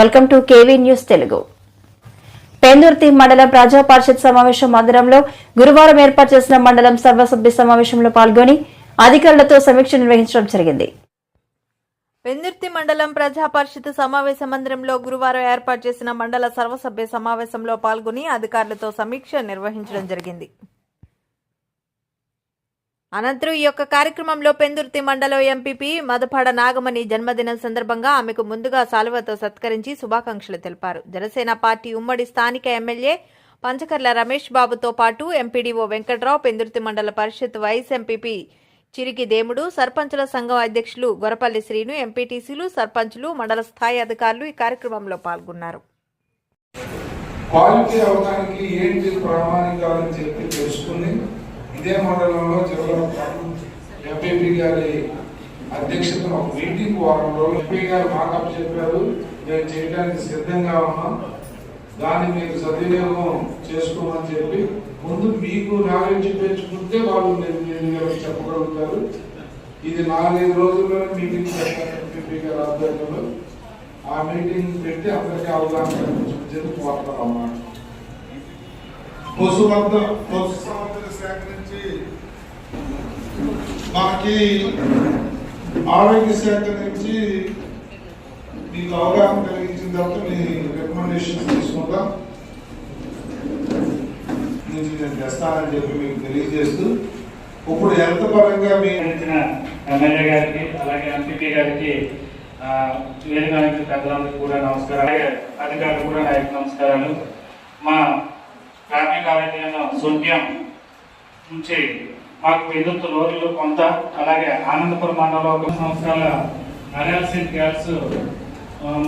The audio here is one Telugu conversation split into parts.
Welcome to KV news Telugu. Pendurthi మండలం ప్రజా పరిషత్ సమావేశం మందిరంలో గురువారం ఏర్పాటు చేసిన మండలం సర్వసభ్య సమావేశంలో పాల్గొని అధికారులతో సమీక్ష నిర్వహించడం జరిగింది. పెందుర్తి మండలం ప్రజా పరిషత్ సమావేశ మందిరంలో గురువారం ఏర్పాటు చేసిన మండల సర్వసభ్య సమావేశంలో పాల్గొని అధికారులతో సమీక్ష నిర్వహించడం జరిగింది. అనంతరం ఈ యొక్క కార్యక్రమంలో పెందుర్తి మండలం ఎంపీపీ మదపాడ నాగమణి జన్మదినం సందర్భంగా ఆమెకు ముందుగా సాలువతో సత్కరించి శుభాకాంక్షలు తెలిపారు. జనసేన పార్టీ ఉమ్మడి స్థానిక ఎమ్మెల్యే పంచకర్ల రమేష్ బాబుతో పాటు ఎంపీడీఓ వెంకట్రావు పెందుర్తి మండల పరిషత్ వైస్ ఎంపీపీ చిరికి దేముడు సర్పంచుల సంఘం అధ్యక్షులు గొరపల్లి శ్రీను ఎంపీటీసీలు సర్పంచులు మండల స్థాయి అధికారులు ఈ కార్యక్రమంలో పాల్గొన్నారు. క్వాలిటీ అవడానికి ఏంటి ప్రామాణికాలని చెప్పి తెలుసుకుని ఇదే మండలంలో చివరి ఎంపీపీ గారి అధ్యక్షతన ఒక మీటింగ్ వారం రోజులు ఎంపీ గారు మాకప్ చెప్పారు. మేము చేయడానికి సిద్ధంగా ఉన్నాం. దాన్ని మీరు సద్వినియోగం చేసుకోమని చెప్పి ముందు మీకు నాలెడ్జ్ పెంచుకుంటే వాళ్ళు మీరు మీరు చెప్పగలుగుతారు. ఇది నాలుగైదు రోజుల్లో మీటింగ్ పెట్టారు ఎంపీపీ గారి ఆధ్వర్యంలో. ఆ మీటింగ్ పెట్టి అందరికీ అవగాహన కల్పించడం కోరుతాం అన్నమాట మనకి ఆరోగ్య శాఖ నుంచి మీకు అవగాహన కలిగించిన తర్వాత మీ రికమెండేషన్స్ తీసుకుంటాం. నుంచి నేను తెస్తానని చెప్పి మీకు తెలియజేస్తూ ఇప్పుడు హెల్త్ పరంగా మీరు ఎమ్మెల్యే గారికి అలాగే ఎంపీపీ గారికి వేదిక పెద్దలందరికీ కూడా నమస్కారాలు. అలాగే అధికారులు కూడా నా నమస్కారాలు. మా కార్మిక ఆరోగ్యంలో శూన్యం నుంచి మాకు విద్యుత్ లోన్లు కొంత అలాగే ఆనందపురం మండలంలో ఒక సంవత్సరాల అనాల్సిన గ్యాస్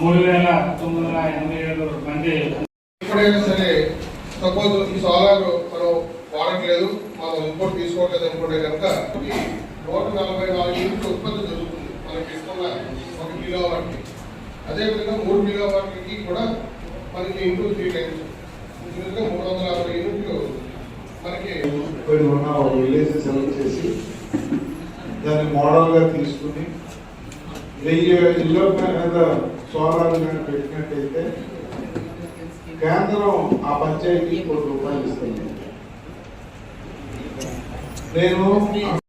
మూడు వేల తొమ్మిది వందల ఎనభై ఏడు మంది ఎప్పుడైనా సరే సపోజ్ ఈ సోలార్ మనం వాడట్లేదు మనం ఇంపోర్ట్ తీసుకోవట్లేదు అనుకుంటే కనుక నూట నలభై నాలుగు యూనిట్లు ఉత్పత్తి జరుగుతుంది. మనకి ఇస్తున్న ఒక కిలో వాటికి అదేవిధంగా మూడు కిలో వాటికి కూడా మనకి ఇంటూ త్రీ టైమ్స్ మూడు వందల అరవై యూనిట్లు మనకి ఉన్న ఒక విలేజ్ సెలెక్ట్ చేసి దాన్ని మోడల్గా తీసుకుని వెయ్యి ఇళ్ళ మీద సోలార్ కానీ పెట్టినట్టయితే కేంద్రం ఆ పంచాయతీకి కోటి రూపాయలు ఇస్తుంది. నేను